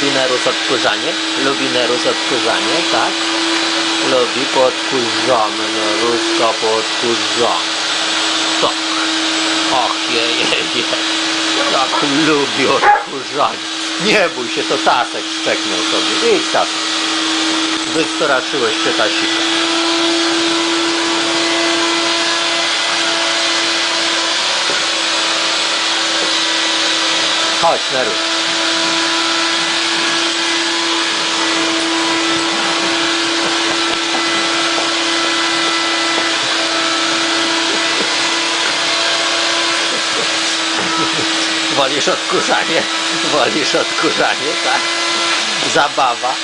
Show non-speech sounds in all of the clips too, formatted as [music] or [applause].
Nerus odkurzanie? Lubi Nerus odkurzanie, tak? Lubi podkurzamy, Neruska podkurzamy. Tak. Och, je, je, je. Tak lubi odkurzanie. Nie bój się, to Tasek szczeknął sobie. Idź Tasek. Wystraszyłeś się Tasika. Chodź, Nerus. Wolisz odkurzanie? Wolisz odkurzanie, tak? Zabawa,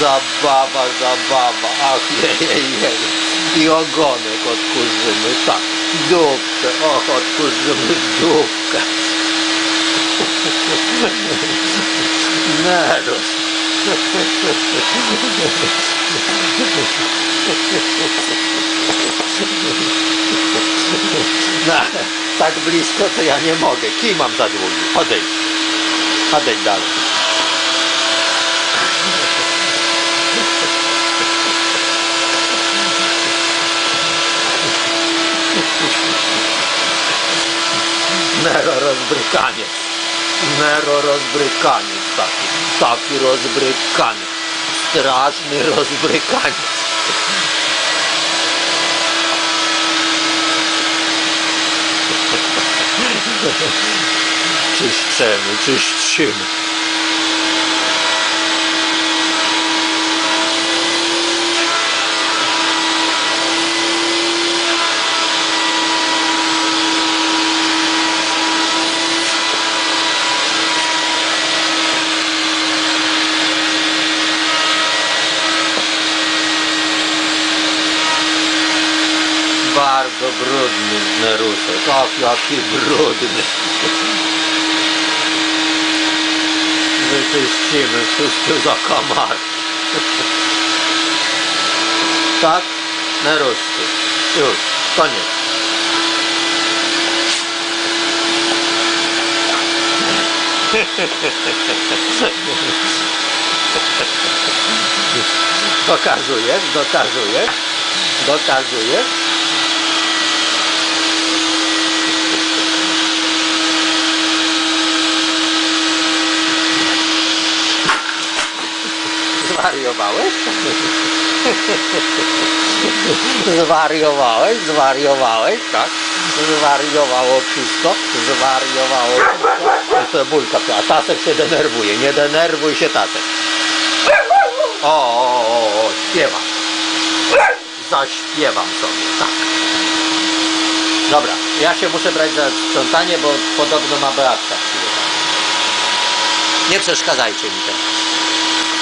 zabawa, zabawa. Ach, jej, jej, jej. I ogonek odkurzymy, tak. Dupkę, och, odkurzymy dupkę. Nerus. No, tak blisko to ja nie mogę. Kij mam za długi. Odejdź. Odejdź dalej. Nero rozbrykaniec. Nero rozbrykaniec taki. Taki rozbrykaniec. Straszny rozbrykaniec. Czyszczemy, czyścimy. Bardzo brudny Nerusek. Ach, jaki brudny. Wyczyścimy wszystkie zakamary. Tak? Nerusku. Już, koniec. Dokazujesz, dokazujesz, dokazujesz. Zwariowałeś? [laughs] Zwariowałeś? Zwariowałeś, tak? Zwariowało wszystko? Zwariowało wszystko? Cebulka, a Tasek się denerwuje. Nie denerwuj się, Tasek. O, o, o, o śpiewa. Zaśpiewam sobie, tak. Dobra, ja się muszę brać za sprzątanie, bo podobno ma Beatka. Nie przeszkadzajcie mi teraz.